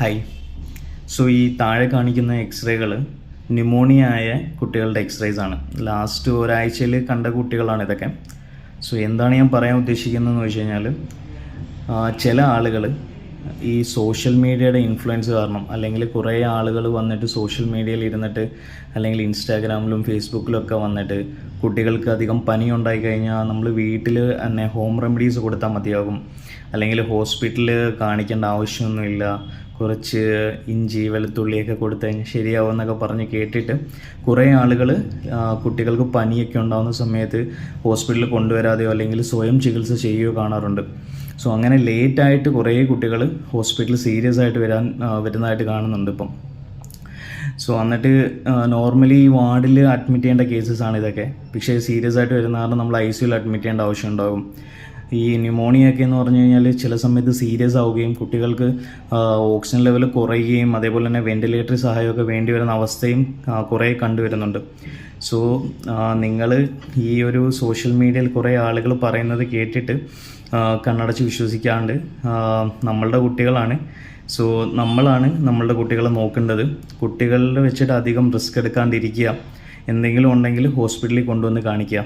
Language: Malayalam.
ഹായ് സോ ഈ താഴെ കാണിക്കുന്ന എക്സ്റേകൾ ന്യൂമോണിയ ആയ കുട്ടികളുടെ എക്സ്റേസ് ആണ്. ലാസ്റ്റ് ഒരാഴ്ചയിൽ കണ്ട കുട്ടികളാണ് ഇതൊക്കെ. സോ എന്താണ് ഞാൻ പറയാൻ ഉദ്ദേശിക്കുന്നതെന്ന് വെച്ച് കഴിഞ്ഞാൽ ചില ആളുകൾ ഈ സോഷ്യൽ മീഡിയയുടെ ഇൻഫ്ലുവൻസ് കാരണം അല്ലെങ്കിൽ കുറേ ആളുകൾ വന്നിട്ട് സോഷ്യൽ മീഡിയയിൽ ഇരുന്നിട്ട് അല്ലെങ്കിൽ ഇൻസ്റ്റാഗ്രാമിലും ഫേസ്ബുക്കിലും ഒക്കെ വന്നിട്ട് കുട്ടികൾക്ക് അധികം പനി ഉണ്ടായി കഴിഞ്ഞാൽ നമ്മൾ വീട്ടിൽ തന്നെ ഹോം റെമഡീസ് കൊടുത്താൽ മതിയാകും. അല്ലെങ്കിൽ ഹോസ്പിറ്റലിൽ കാണിക്കേണ്ട ആവശ്യമൊന്നുമില്ല. കുറച്ച് ഇഞ്ചി വെളുത്തുള്ളിയൊക്കെ കൊടുത്തു കഴിഞ്ഞാൽ ശരിയാവും എന്നൊക്കെ പറഞ്ഞ് കേട്ടിട്ട് കുറേ ആളുകൾ കുട്ടികൾക്ക് പനിയൊക്കെ ഉണ്ടാകുന്ന സമയത്ത് ഹോസ്പിറ്റലിൽ കൊണ്ടുവരാതെയോ അല്ലെങ്കിൽ സ്വയം ചികിത്സ ചെയ്യുകയോ കാണാറുണ്ട്. സോ അങ്ങനെ ലേറ്റായിട്ട് കുറേ കുട്ടികൾ ഹോസ്പിറ്റലിൽ സീരിയസ് ആയിട്ട് വരാൻ വരുന്നതായിട്ട് കാണുന്നുണ്ട് ഇപ്പം. സോ എന്നിട്ട് നോർമലി ഈ വാർഡിൽ അഡ്മിറ്റ് ചെയ്യേണ്ട കേസസ് ആണ് ഇതൊക്കെ. പക്ഷേ സീരിയസ് ആയിട്ട് വരുന്ന കാരണം നമ്മൾ ഐ സിയിൽ അഡ്മിറ്റ് ചെയ്യേണ്ട ആവശ്യം ഉണ്ടാകും. ഈ ന്യൂമോണിയ ഒക്കെ എന്ന് പറഞ്ഞു കഴിഞ്ഞാൽ ചില സമയത്ത് സീരിയസ് ആവുകയും കുട്ടികൾക്ക് ഓക്സിജൻ ലെവൽ കുറയുകയും അതേപോലെ തന്നെ വെന്റിലേറ്ററി സഹായമൊക്കെ വേണ്ടി വരുന്ന അവസ്ഥയും കുറേ കണ്ടുവരുന്നുണ്ട് സോ നിങ്ങൾ ഈ ഒരു സോഷ്യൽ മീഡിയയിൽ കുറേ ആളുകൾ പറയുന്നത് കേട്ടിട്ട് കണ്ണടച്ച് വിശ്വസിക്കാണ്ട് നമ്മളുടെ കുട്ടികളാണ്. സോ നമ്മളാണ് നമ്മളുടെ കുട്ടികളെ നോക്കേണ്ടത്. കുട്ടികളിൽ വെച്ചിട്ട് അധികം റിസ്ക് എടുക്കാണ്ടിരിക്കുക. എന്തെങ്കിലും ഉണ്ടെങ്കിൽ ഹോസ്പിറ്റലിൽ കൊണ്ടുവന്ന് കാണിക്കുക.